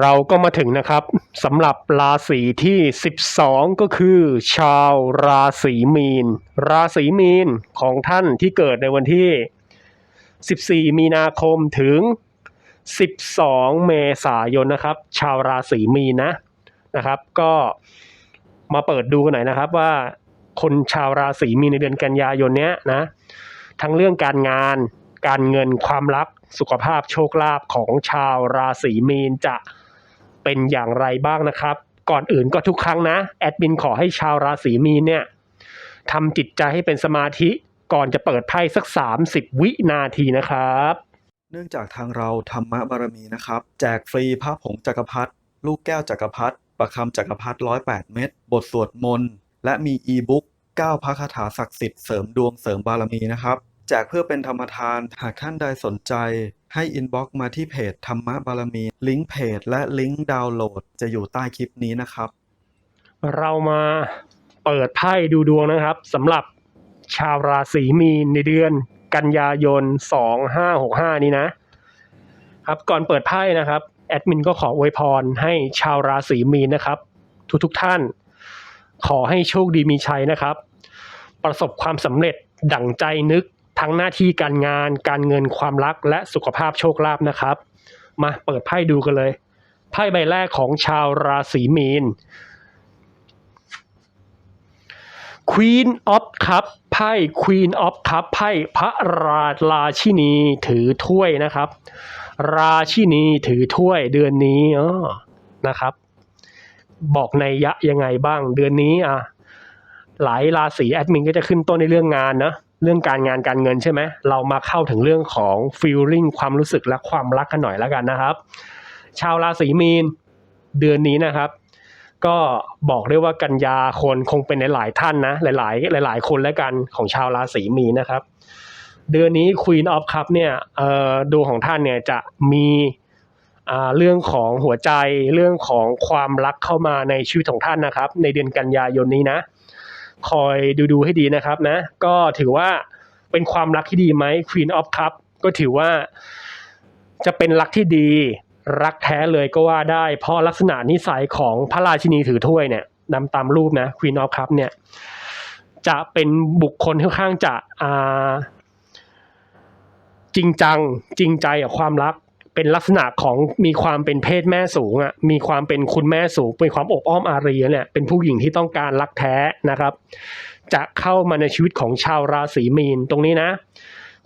เราก็มาถึงนะครับสำหรับราศีที่ 12 ก็คือ ชาวราศีมีน ราศีมีนของท่านที่เกิดในวันที่ 14 มีนาคมถึง 12 เมษายนนะครับ ชาวราศีมีนนะนะครับ ก็มาเปิดดูกันหน่อยนะครับว่าคนชาวราศีมีนในเดือนกันยายนเนี้ยนะทั้งเรื่องการงาน การเงินความรัก สุขภาพโชคลาภของชาวราศีมีนจะเป็นอย่างไรบ้างนะครับ ก่อนอื่นก็ทุกครั้งนะ แอดมินขอให้ชาวราศีมีนเนี่ยทำจิตใจให้เป็นสมาธิก่อนจะเปิดไพ่สัก 30 วินาทีนะครับ เนื่องจากทางเราธรรมบารมีนะครับ แจกฟรีพระผงจักรพรรดิลูกแก้วจักรพรรดิประคำจักรพรรดิ108เม็ดบทสวดมนต์ และมีอีบุ๊ก9พระคาถาศักดิ์สิทธิ์เสริมดวงเสริมบารมีนะครับ แจกเพื่อเป็นธรรมทาน หากท่านใดสนใจให้อินบ็อกซ์มาที่เพจธรรมบารมี ลิงก์เพจและลิงก์ดาวน์โหลดจะอยู่ใต้คลิปนี้นะครับ เรามาเปิดไพ่ดูดวงนะครับสำหรับชาวราศีมีนในเดือนกันยายน 2565 นี้นะ ครับก่อนเปิดไพ่นะครับ แอดมินก็ขออวยพรให้ชาวราศีมีนนะครับ ทุกทุกท่าน ขอให้โชคดีมีชัยนะครับ ประสบความสำเร็จดั่งใจนึก ทั้งหน้าที่การงาน การเงินความรักและสุขภาพโชคลาภนะครับ มาเปิดไพ่ดูกันเลย ไพ่ใบแรกของชาวราศีมีน Queen of Cup ไพ่ Queen of Cup ไพ่พระราราชินีถือถ้วยนะครับ ราชินีถือถ้วยเดือนนี้อ๋อนะครับ บอกในยยะยังไงบ้างเดือนนี้อะหลายราศีแอดมินก็จะขึ้นต้นในเรื่องงานนะ เรื่องการงานการเงินใช่ไหมเรามาเข้าถึงเรื่องของ feeling ความรู้สึกและความรักกันหน่อยแล้วกันนะครับ ชาวราศีมีนเดือนนี้นะครับ ก็บอกได้ว่ากันยาคนคงเป็นหลายๆท่านนะ หลายๆ หลาย ๆ คนแล้วกันของชาวราศีมีนนะครับ เดือนนี้ Queen of Cup เนี่ยดวงของท่านเนี่ยจะมีเรื่องของหัวใจเรื่องของความรักเข้ามาในชีวิตของท่านนะครับ ในเดือนกันยายนนี้นะ คอยดูดูๆให้ดีนะครับนะ ก็ถือว่าเป็นความรักที่ดีไหม Queen of Cup ก็ถือว่าจะเป็นรักที่ดี รักแท้เลยก็ว่าได้ เพราะลักษณะนิสัยของพระราชินีถือถ้วยเนี่ยนำตามรูปนะ Queen of Cup เนี่ย จะเป็นบุคคลค่อนข้างจะจริงจังจริงใจกับความรัก เป็นลักษณะของมีความเป็นเพศแม่สูงอะมีความเป็นคุณแม่สูงเป็นความอบอ้อมอารีเนี่ยเป็นผู้หญิงที่ต้องการรักแท้นะครับ จะเข้ามาในชีวิตของชาวราศีมีนตรงนี้นะ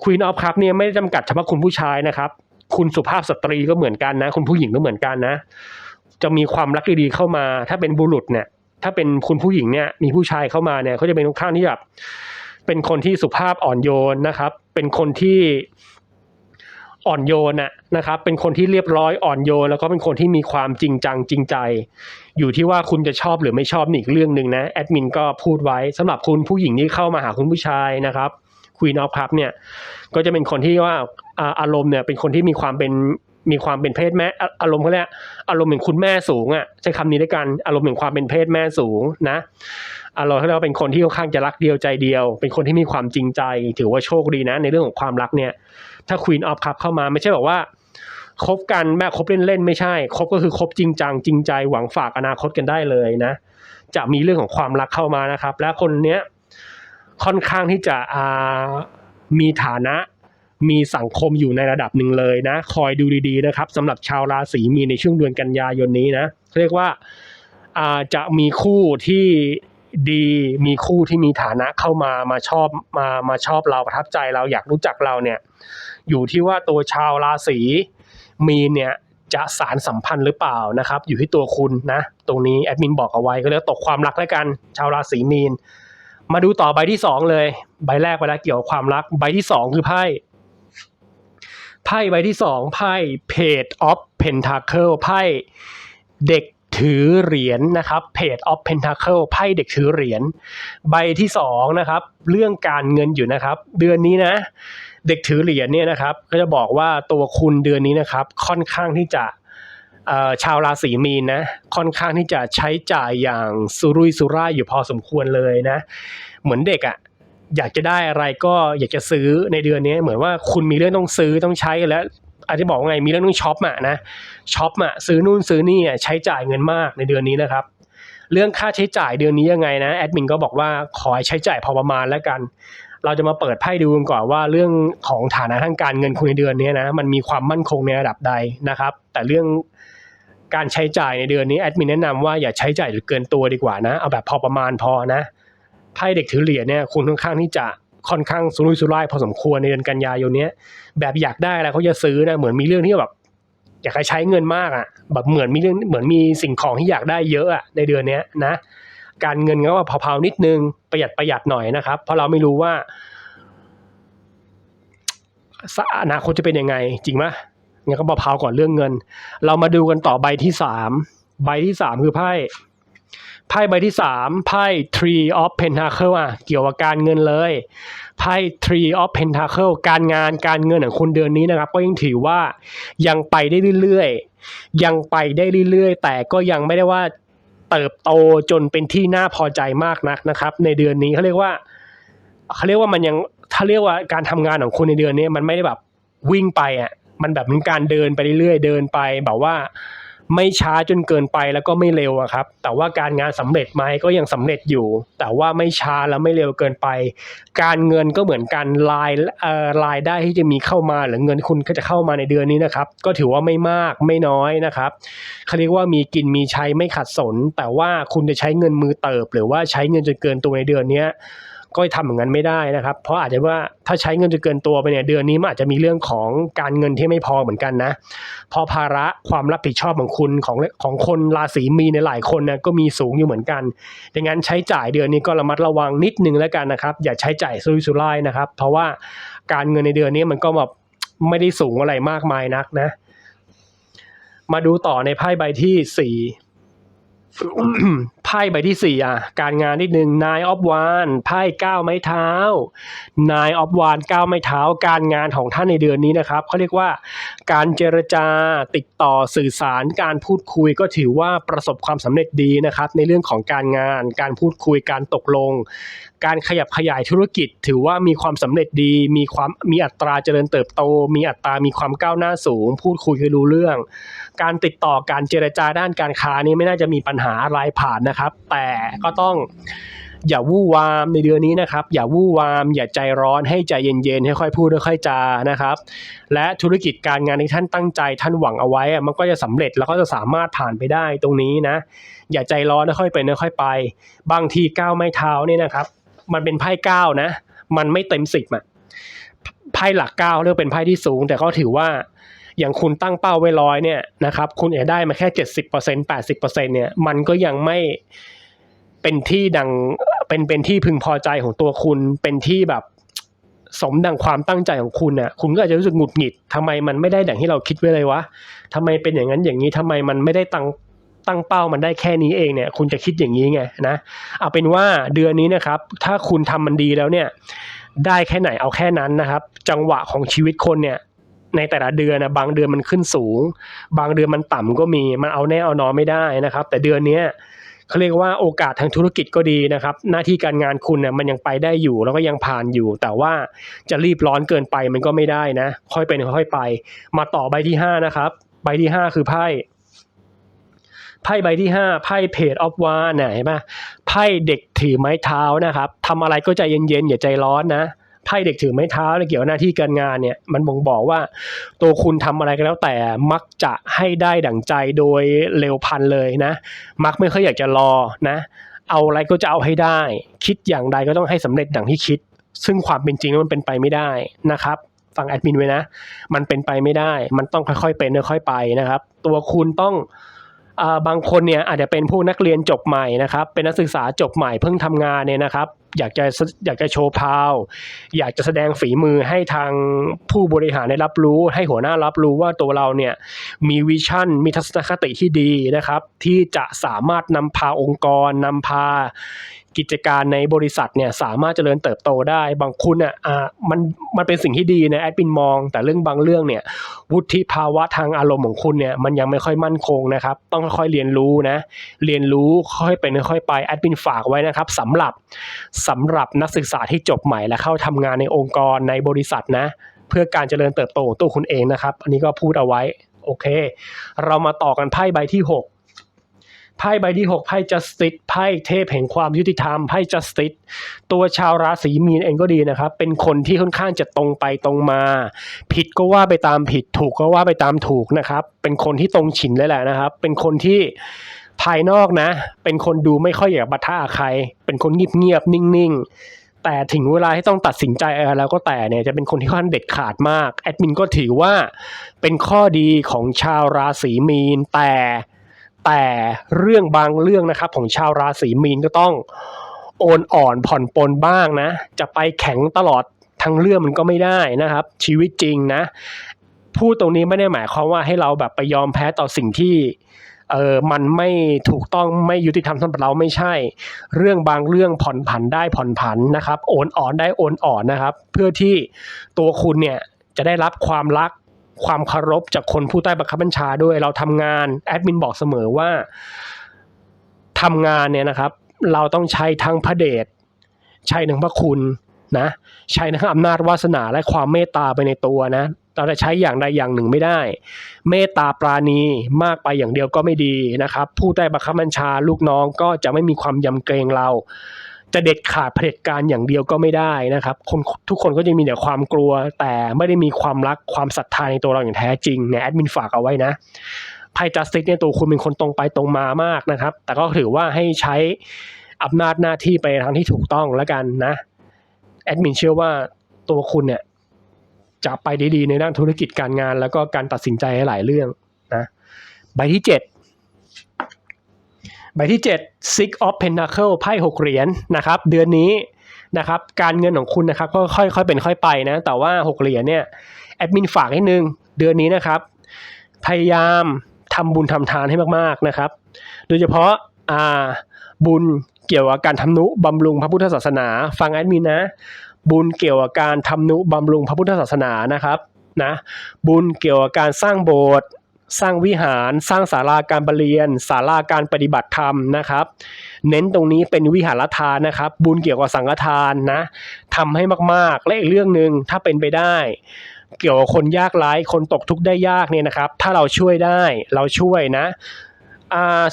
Queen of Cup เนี่ยไม่ได้จำกัดเฉพาะคุณผู้ชายนะครับ คุณสุภาพสตรีก็เหมือนกันนะ คุณผู้หญิงก็เหมือนกันนะ จะมีความรักดีๆเข้ามา ถ้าเป็นบุรุษเนี่ย ถ้าเป็นคุณผู้หญิงเนี่ยมีผู้ชายเข้ามาเนี่ยเขาจะเป็นค่อนข้างที่แบบเป็นคนที่สุภาพอ่อนโยนนะครับ เป็นคนที่ อ่อนโยนนะนะครับ เป็นคนที่เรียบร้อยอ่อนโยน แล้วก็เป็นคนที่มีความจริงจังจริงใจ อยู่ที่ว่าคุณจะชอบหรือไม่ชอบนี่อีกเรื่องหนึ่งนะแอดมินก็พูดไว้สำหรับคุณผู้หญิงที่เข้ามาหาคุณผู้ชายนะครับ Queen of Cup เนี่ยก็จะเป็นคนที่ว่าอารมณ์เนี่ยเป็นคนที่มีความเป็นมีความเป็นเพศแม่อะอารมณ์เขาเรียกอารมณ์เหมือนคุณแม่สูงอะใช้คำนี้ด้วยกันอารมณ์เหมือนความเป็นเพศแม่สูงนะอารมณ์เขาเรียกว่าเป็นคนที่ค่อนข้างจะรักเดียวใจเดียว เป็นคนที่มีความจริงใจ ถือว่าโชคดีนะ ในเรื่องของความรักเนี่ย ถ้า Queen of Cup เข้ามาไม่ใช่แบบว่าคบกันแบบคบเล่นๆไม่ใช่คบก็คือคบจริงจังจริงใจหวังฝากอนาคตกันได้เลยนะ จะมีเรื่องของความรักเข้ามานะครับ และคนเนี้ยค่อนข้างที่จะมีฐานะมีสังคมอยู่ในระดับหนึ่งเลยนะ คอยดูดีๆนะครับสำหรับชาวราศีมีในช่วงเดือนกันยายนนี้นะเรียกว่าอ่าจะมีคู่ที่ ดีมีคู่ที่มีฐานะเข้ามามาชอบมามาชอบเราประทับใจเราอยากรู้จักเราเนี่ย อยู่ที่ว่าตัวชาวราศีมีนเนี่ยจะสารสัมพันธ์หรือเปล่านะครับ อยู่ที่ตัวคุณนะ ตรงนี้แอดมินบอกเอาไว้ก็เรียกตกความรักแล้วกัน ชาวราศีมีน มาดูต่อใบที่สองเลย ใบแรกไปแล้วเกี่ยวกับความรัก ใบที่สองคือไพ่ไพ่ใบที่สองไพ่ Page of Pentacle ไพ่เด็ก ถือเหรียญนะครับ Page of Pentacle ไพ่เด็กถือเหรียญใบที่สองนะครับ เรื่องการเงินอยู่นะครับ เดือนนี้นะ เด็กถือเหรียญเนี่ยนะครับ ก็จะบอกว่าตัวคุณเดือนนี้นะครับ ค่อนข้างที่จะชาวราศีมีนนะค่อนข้างที่จะใช้จ่ายอย่างสุรุ่ยสุร่ายอยู่พอสมควรเลยนะ เหมือนเด็กอะ่ะอยากจะได้อะไรก็อยากจะซื้อในเดือนนี้เหมือนว่าคุณมีเรื่องต้องซื้อต้องใช้แล้ว อาจจะบอกว่าไงมีเรื่องต้องช็อปอะนะช็อปอะซื้อนู่นซื้อนี่อะใช้จ่ายเงินมากในเดือนนี้นะครับ เรื่องค่าใช้จ่ายเดือนนี้ยังไงนะแอดมินก็บอกว่าขอให้ใช้จ่ายพอประมาณแล้วกัน เราจะมาเปิดไพ่ดูกันก่อนว่าเรื่องของฐานะทางการเงินคุณในเดือนนี้นะมันมีความมั่นคงในระดับใดนะครับ แต่เรื่องการใช้จ่ายในเดือนนี้แอดมินแนะนำว่าอย่าใช้จ่ายหรือเกินตัวดีกว่านะ เอาแบบพอประมาณพอนะไพ่เด็กถือเหรียญเนี่ยคุณค่อนข้างที่จะ ค่อนข้างสุรุ่ยสุร่ายพอสมควรในเดือนกันยายนเนี้ย แบบอยากได้อะไรเขาจะซื้อนะเหมือนมีเรื่องที่แบบอยากจะใช้เงินมากอะ แบบเหมือนมีเรื่องเหมือนมีสิ่งของที่อยากได้เยอะอะในเดือนเนี้ยนะ การเงินก็ว่าเผาๆนิดนึงประหยัดประหยัดหน่อยนะครับ เพราะเราไม่รู้ว่าอนาคตจะเป็นยังไง จริงไหมงั้นก็เผาๆก่อนเรื่องเงิน เรามาดูกันต่อใบที่สามใบที่สามคือไพ่ ไพ่ใบที่สามไพ่ Tree of Pentacle อะ เกี่ยวกับการเงินเลย ไพ่ Tree of Pentacle การงานการเงินของคุณเดือนนี้นะครับ ก็ยังถือว่ายังไปได้เรื่อยๆ ยังไปได้เรื่อยๆ แต่ก็ยังไม่ได้ว่าเติบโตจนเป็นที่น่าพอใจมากนักนะครับ ในเดือนนี้เขาเรียกว่าเขาเรียกว่ามันยังถ้าเรียกว่าการทำงานของคุณในเดือนนี้มันไม่ได้แบบวิ่งไปอะมันแบบเป็นการเดินไปเรื่อยๆ เดินไปแบบว่า ไม่ช้าจนเกินไปแล้วก็ไม่เร็วอะครับ แต่ว่าการงานสำเร็จไหมก็ยังสำเร็จอยู่ แต่ว่าไม่ช้าแล้วไม่เร็วเกินไป การเงินก็เหมือนกันรายเอ่อรายได้ที่จะมีเข้ามาหรือเงินคุณก็จะเข้ามาในเดือนนี้นะครับ ก็ถือว่าไม่มากไม่น้อยนะครับเขาเรียกว่ามีกินมีใช้ไม่ขัดสน แต่ว่าคุณจะใช้เงินมือเติบ หรือว่าใช้เงินจนเกินตัวในเดือนเนี้ย ก็ทำอย่างนั้นไม่ได้นะครับ เพราะอาจจะว่าถ้าใช้เงินจนเกินตัวไปเนี่ยเดือนนี้มันอาจจะมีเรื่องของการเงินที่ไม่พอเหมือนกันนะเพราะภาระความรับผิดชอบของคุณของของคนราศีมีในหลายคนนะก็มีสูงอยู่เหมือนกันดังนั้นใช้จ่ายเดือนนี้ก็ระมัดระวังนิดนึงแล้วกันนะครับ อย่าใช้จ่ายซุยสุร่ายนะครับ เพราะว่าการเงินในเดือนนี้มันก็แบบไม่ได้สูงอะไรมากมายนักนะ มาดูต่อในไพ่ใบที่สี่ พ่ใบที่สี่อะ การงานนิดนึง nine of one ไพ่เก้าไม้เท้า nine of one เก้าไม้เท้า การงานของท่านในเดือนนี้นะครับเขาเรียกว่า การเจรจาติดต่อสื่อสารการพูดคุยก็ถือว่าประสบความสำเร็จดีนะครับ ในเรื่องของการงาน การพูดคุยการตกลง การขยับขยายธุรกิจ ถือว่ามีความสำเร็จดี มีความมีอัตราเจริญเติบโต มีอัตรามีความก้าวหน้าสูง พูดคุยคือรู้เรื่อง การติดต่อการเจรจาด้านการค้านี่ไม่น่าจะมีปัญหาอะไรผ่านนะครับ แต่ก็ต้องอย่าวู่วามในเดือนนี้นะครับ อย่าวู่วาม อย่าใจร้อนให้ใจเย็นๆค่อยๆพูดค่อยๆจานะครับ และธุรกิจการงานที่ท่านตั้งใจท่านหวังเอาไว้ มันก็จะสำเร็จแล้วก็จะสามารถผ่านไปได้ตรงนี้นะ อย่าใจร้อนค่อยไปค่อยไป บางทีก้าวไม่เท้าเนี่ยนะครับ มันเป็นไพ่ก้านะ มันไม่เต็มสิบอะไพ่หลักเก้าเรียกเป็นไพ่ที่สูง แต่ก็ถือว่า อย่างคุณตั้งเป้าไว้ร้อยเนี่ยนะครับคุณจะได้มาแค่เจ็ดสิบเปอร์เซ็นแปดสิบเปอร์เซ็นเนี่ยมันก็ยังไม่เป็นที่ดังเป็นเป็นที่พึงพอใจของตัวคุณเป็นที่แบบสมดังความตั้งใจของคุณน่ะ คุณก็อาจจะรู้สึกหงุดหงิดทำไมมันไม่ได้ดังที่เราคิดไว้เลยวะทำไมเป็นอย่างนั้นอย่างนี้ทำไมมันไม่ได้ตั้งตั้งเป้ามันได้แค่นี้เองเนี่ย คุณจะคิดอย่างนี้ไงนะเอาเป็นว่าเดือนนี้นะครับ ถ้าคุณทำมันดีแล้วเนี่ย ได้แค่ไหนเอาแค่นั้นนะครับ จังหวะของชีวิตคนเนี่ย ในแต่ละเดือนนะบางเดือนมันขึ้นสูง บางเดือนมันต่ำก็มีมันเอาแน่เอานอนไม่ได้นะครับ แต่เดือนเนี้ยเขาเรียกว่าโอกาสทางธุรกิจก็ดีนะครับ หน้าที่การงานคุณเนี่ยมันยังไปได้อยู่แล้วก็ยังผ่านอยู่ แต่ว่าจะรีบร้อนเกินไปมันก็ไม่ได้นะ ค่อยเป็นค่อยไป มาต่อใบที่ห้านะครับ ใบที่ห้าคือไพ่ไพ่ใบที่ห้าไพ่เพจออฟวานเนี่ยเห็นไหมไพ่เด็กถือไม้เท้านะครับทำอะไรก็ใจเย็นๆอย่าใจร้อนนะ ไพ่เด็กถือไม้เท้าเนี่ยเกี่ยวกับหน้าที่การงานเนี่ยมันบ่งบอกว่า ตัวคุณทำอะไรก็แล้วแต่มักจะให้ได้ดั่งใจโดยเร็วพันเลยนะ มักไม่ค่อยอยากจะรอนะ เอาอะไรก็จะเอาให้ได้ คิดอย่างใดก็ต้องให้สำเร็จดังที่คิด ซึ่งความเป็นจริงมันเป็นไปไม่ได้นะครับฟังแอดมินไว้นะ มันเป็นไปไม่ได้ มันต้องค่อยๆเป็นค่อยๆไปนะครับ ตัวคุณต้อง บางคนเนี่ยอาจจะเป็นผู้นักเรียนจบใหม่นะครับ เป็นนักศึกษาจบใหม่เพิ่งทำงานเนี่ยนะครับ อยากจะอยากจะโชว์พาว อยากจะแสดงฝีมือให้ทางผู้บริหารได้รับรู้ ให้หัวหน้ารับรู้ว่าตัวเราเนี่ยมีวิชั่นมีทัศนคติที่ดีนะครับ ที่จะสามารถนำพาองค์กรนำพา กิจการในบริษัทเนี่ยสามารถเจริญเติบโตได้ บางคุณอะอ่ามันมันเป็นสิ่งที่ดีนะแอดมินมอง แต่เรื่องบางเรื่องเนี่ยวุฒิภาวะทางอารมณ์ของคุณเนี่ยมันยังไม่ค่อยมั่นคงนะครับ ต้องค่อยเรียนรู้นะเรียนรู้ค่อยเป็นค่อยไปแอดมินฝากไว้นะครับสำหรับสำหรับนักศึกษาที่จบใหม่และเข้าทำงานในองค์กรในบริษัทนะ เพื่อการเจริญเติบโตของตัวคุณเองนะครับ อันนี้ก็พูดเอาไว้โอเค เรามาต่อกันไพ่ใบที่หก ไพ่ใบที่หกไพ่ justice ไพ่เทพแห่งความยุติธรรมไพ่ justice ตัวชาวราศีมีนเองก็ดีนะครับ เป็นคนที่ค่อนข้างจะตรงไปตรงมา ผิดก็ว่าไปตามผิดถูกก็ว่าไปตามถูกนะครับ เป็นคนที่ตรงฉินเลยแหละนะครับ เป็นคนที่ภายนอกนะ เป็นคนดูไม่ค่อยอยากบัท่าใคร เป็นคนเงียบๆนิ่งๆแต่ถึงเวลาที่ต้องตัดสินใจอะไรแล้วก็แต่เนี่ยจะเป็นคนที่ค่อนเด็ดขาดมาก แอดมินก็ถือว่าเป็นข้อดีของชาวราศีมีนแต่ แต่เรื่องบางเรื่องนะครับ ของชาวราศีมีนก็ต้องโอนอ่อนผ่อนปลนบ้างนะ จะไปแข็งตลอดทั้งเรื่องมันก็ไม่ได้นะครับ ชีวิตจริงนะ พูดตรงนี้ไม่ได้หมายความว่าให้เราแบบไปยอมแพ้ต่อสิ่งที่เออมันไม่ถูกต้องไม่ยุติธรรมสำหรับเราไม่ใช่ เรื่องบางเรื่องผ่อนผันได้ผ่อนผันนะครับ โอนอ่อนได้โอนอ่อนนะครับ เพื่อที่ตัวคุณเนี่ยจะได้รับความรัก ความเคารพจากคนผู้ใต้บังคับบัญชาด้วย เราทำงานแอดมินบอกเสมอว่าทำงานเนี่ยนะครับ เราต้องใช้ทั้งพระเดชใช้ทั้งพระคุณนะใช้ทั้งอำนาจวาสนาและความเมตตาไปในตัวนะเราจะใช้อย่างใดอย่างหนึ่งไม่ได้ เมตตาปราณีมากไปอย่างเดียวก็ไม่ดีนะครับ ผู้ใต้บังคับบัญชาลูกน้องก็จะไม่มีความยำเกรงเรา จะเด็ดขาดเผด็จการอย่างเดียวก็ไม่ได้นะครับคนทุกคนก็จะมีแต่ความกลัว แต่ไม่ได้มีความรักความศรัทธาในตัวเราอย่างแท้จริงเนี่ยแอดมินฝากเอาไว้นะไพ่จัสติกเนี่ยตัวคุณเป็นคนตรงไปตรงมามากนะครับ แต่ก็ถือว่าให้ใช้อำนาจหน้าที่ไปทางที่ถูกต้องแล้วกันนะแอดมินเชื่อว่าตัวคุณเนี่ยจะไปด้ดีในด้านธุรกิจการงาน แล้วก็การตัดสินใจหลายเรื่องนะใบที่เจ็ด ใบที่เจ็ด Six of Pentacle ไพ่หกเหรียญนะครับเดือนนี้นะครับการเงินของคุณนะครับก็ค่อยค่อยเป็นค่อยไปนะแต่ว่าหกเหรียญเนี่ยแอดมินฝากให้นึงเดือนนี้นะครับ พยายามทำบุญทำทานให้มากๆนะครับ โดยเฉพาะอ่าบุญเกี่ยวกับการทำนุบำรุงพระพุทธศาสนา ฟังแอดมินนะ บุญเกี่ยวกับการทำนุบำรุงพระพุทธศาสนานะครับนะบุญเกี่ยวกับการสร้างโบสถ์ สร้างวิหารสร้างศาลาการประเรียนศาลาการปฏิบัติธรรมนะครับ เน้นตรงนี้เป็นวิหารทานนะครับ บุญเกี่ยวกับสังฆทานนะทำให้มากๆ และอีกเรื่องหนึ่งถ้าเป็นไปได้ เกี่ยวกับคนยากไร้คนตกทุกข์ได้ยากเนี่ยนะครับ ถ้าเราช่วยได้เราช่วยนะ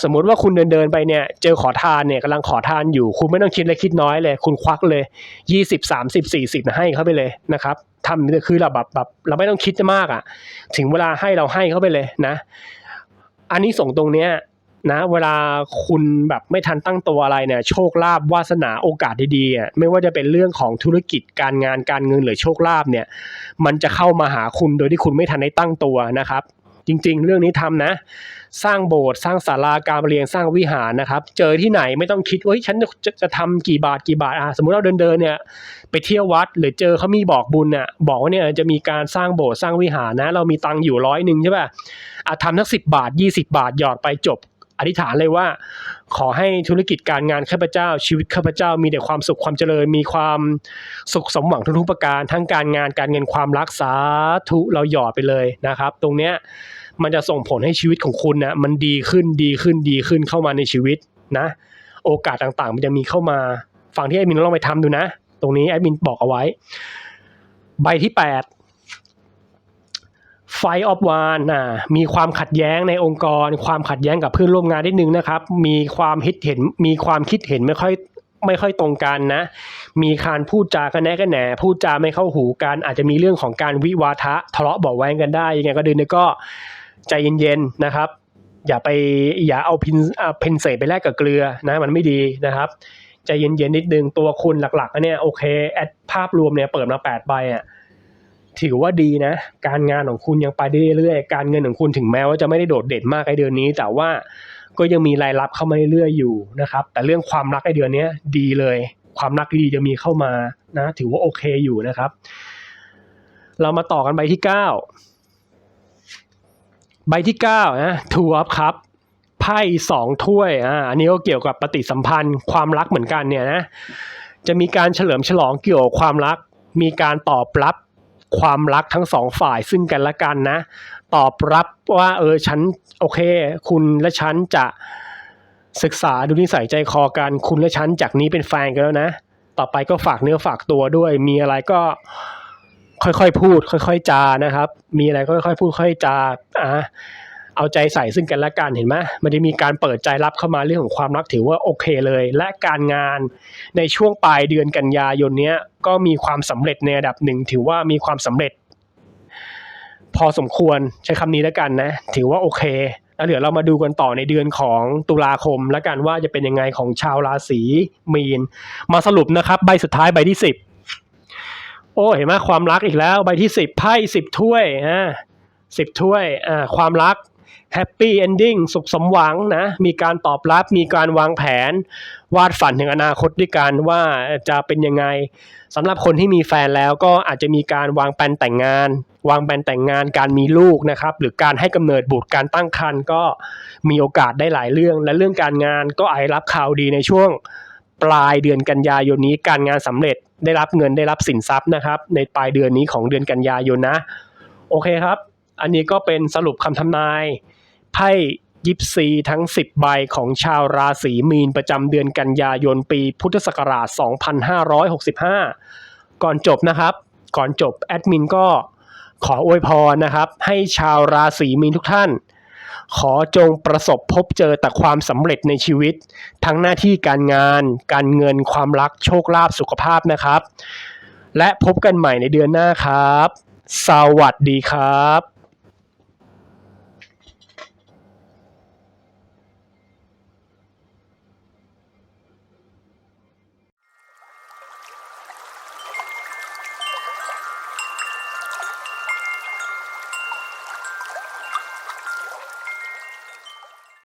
สมมุติว่าคุณเดินเดินไปเนี่ย เจอขอทานเนี่ยกำลังขอทานอยู่ คุณไม่ต้องคิดเล็กคิดน้อยเลย คุณควักเลยยี่สิบสามสิบสี่สิบให้เขาไปเลยนะครับทำคือเราแบบแบบเราไม่ต้องคิดมากอะ ถึงเวลาให้เราให้เขาไปเลยนะ อันนี้ส่งตรงเนี้ยนะเวลาคุณแบบไม่ทันตั้งตัวอะไรเนี่ยโชคลาภวาสนาโอกาสดีๆอะไม่ว่าจะเป็นเรื่องของธุรกิจการงานการเงินหรือโชคลาภเนี่ย มันจะเข้ามาหาคุณโดยที่คุณไม่ทันได้ตั้งตัวนะครับ จริง ๆ เรื่องนี้ทำนะ สร้างโบสถ์สร้างศาลาการเรียนสร้างวิหารนะครับ เจอที่ไหนไม่ต้องคิดว่าเฮ้ยฉันจะจะทำกี่บาทกี่บาทอะสมมุติเราเดินเดินเนี่ยไปเที่ยววัดหรือเจอเขามีบอกบุญน่ะบอกว่าเนี่ยจะมีการสร้างโบสถ์สร้างวิหารนะ เรามีตังค์อยู่ร้อยหนึ่งใช่ป่ะอะทำสักสิบบาทยี่สิบาทหยอดไปจบ ธิษฐานเลยว่า ขอให้ธุรกิจการงานข้าพเจ้า ชีวิตข้าพเจ้า มีแต่ความสุขความเจริญ มีความสุขสมหวังทุกๆประการ ทั้งการงานการเงินความรักสาธุเราหยอดไปเลยนะครับ ตรงเนี้ยมันจะส่งผลให้ชีวิตของคุณนะมันดีขึ้นดีขึ้นดีขึ้นเข้ามาในชีวิตนะ โอกาสต่างๆ มันจะมีเข้ามาฝั่งที่แอดมินลองไปทำดูนะ ตรงนี้แอดมินบอกเอาไว้ ใบที่แปด ไฟออฟวานอ่ามีความขัดแย้งในองค์กร ความขัดแย้งกับเพื่อนร่วมงานนิดนึงนะครับ มีความคิดเห็นมีความคิดเห็นไม่ค่อยไม่ค่อยตรงกันนะ มีการพูดจากันแน่กันแหนพูดจาไม่เข้าหูกันอาจจะมีเรื่องของการวิวาทะทะเลาะเบาแว้งกันได้ยังไงก็เดินก็ใจเย็นๆนะครับ อย่าไปอย่าเอาพินเพนเศษไปแลกกับเกลือนะมันไม่ดีนะครับใจเย็นๆนิดนึงตัวคุณหลักๆเนี่ยโอเคแอดภาพรวมเนี่ยเปิดมาแปดใบอะ ถือว่าดีนะ การงานของคุณยังไปได้เรื่อยๆการเงินของคุณถึงแม้ว่าจะไม่ได้โดดเด่นมากในเดือนนี้ แต่ว่าก็ยังมีรายรับเข้ามาเรื่อยๆอยู่นะครับ แต่เรื่องความรักในเดือนนี้ดีเลย ความรักดีจะมีเข้ามานะ ถือว่าโอเคอยู่นะครับ เรามาต่อกันใบที่เก้าใบที่เก้านะทูอัพครับไพ่สองถ้วยอ่าอันนี้ก็เกี่ยวกับปฏิสัมพันธ์ความรักเหมือนกันเนี่ยนะจะมีการเฉลิมฉลองเกี่ยวกับความรัก มีการตอบรับ ความรักทั้งสองฝ่ายซึ่งกันและกันนะ ตอบรับว่าเออฉันโอเค คุณและฉันจะศึกษาดูนิสัยใจคอกัน คุณและฉันจากนี้เป็นแฟนกันแล้วนะ ต่อไปก็ฝากเนื้อฝากตัวด้วย มีอะไรก็ค่อยๆพูด ค่อยๆจานะครับ มีอะไรก็ค่อยๆพูดค่อยๆจาอะ เอาใจใส่ซึ่งกันและกันเห็นไหมมันจะมีการเปิดใจรับเข้ามาเรื่องของความรักถือว่าโอเคเลย และการงานในช่วงปลายเดือนกันยายนเนี้ยก็มีความสำเร็จในระดับหนึ่งถือว่ามีความสำเร็จ พอสมควรใช้คำนี้แล้วกันนะ ถือว่าโอเค แล้วเดี๋ยวเรามาดูกันต่อในเดือนของตุลาคม แล้วกันว่าจะเป็นยังไงของชาวราศีมีน มาสรุปนะครับ ใบสุดท้ายใบที่สิบโอ้เห็นไหมความรักอีกแล้ว ใบที่สิบไพ่สิบถ้วยอ่าสิบถ้วยอ่าความรัก แฮปปี้เอนดิ้งสุขสมหวังนะ มีการตอบรับมีการวางแผน วาดฝันถึงอนาคตด้วยกันว่าจะเป็นยังไงสำหรับคนที่มีแฟนแล้วก็อาจจะมีการวางแผนแต่งงาน วางแผนแต่งงานการมีลูกนะครับ หรือการให้กำเนิดบุตรการตั้งครรภ์ก็มีโอกาสได้หลายเรื่อง และเรื่องการงานก็อาจรับข่าวดีในช่วงปลายเดือนกันยายนนี้การงานสำเร็จได้รับเงินได้รับสินทรัพย์นะครับ ในปลายเดือนนี้ของเดือนกันยายนนะ โอเคครับ อันนี้ก็เป็นสรุปคำทำนายไพ่ยิปซีทั้ง 10 ใบของชาวราศีมีนประจำเดือนกันยายนปีพุทธศักราช 2565 ก่อนจบนะครับ ก่อนจบแอดมินก็ขออวยพรนะครับ ให้ชาวราศีมีนทุกท่าน ขอจงประสบพบเจอแต่ความสำเร็จในชีวิต ทั้งหน้าที่การงาน การเงินความรักโชคลาภสุขภาพนะครับ และพบกันใหม่ในเดือนหน้าครับ สวัสดีครับ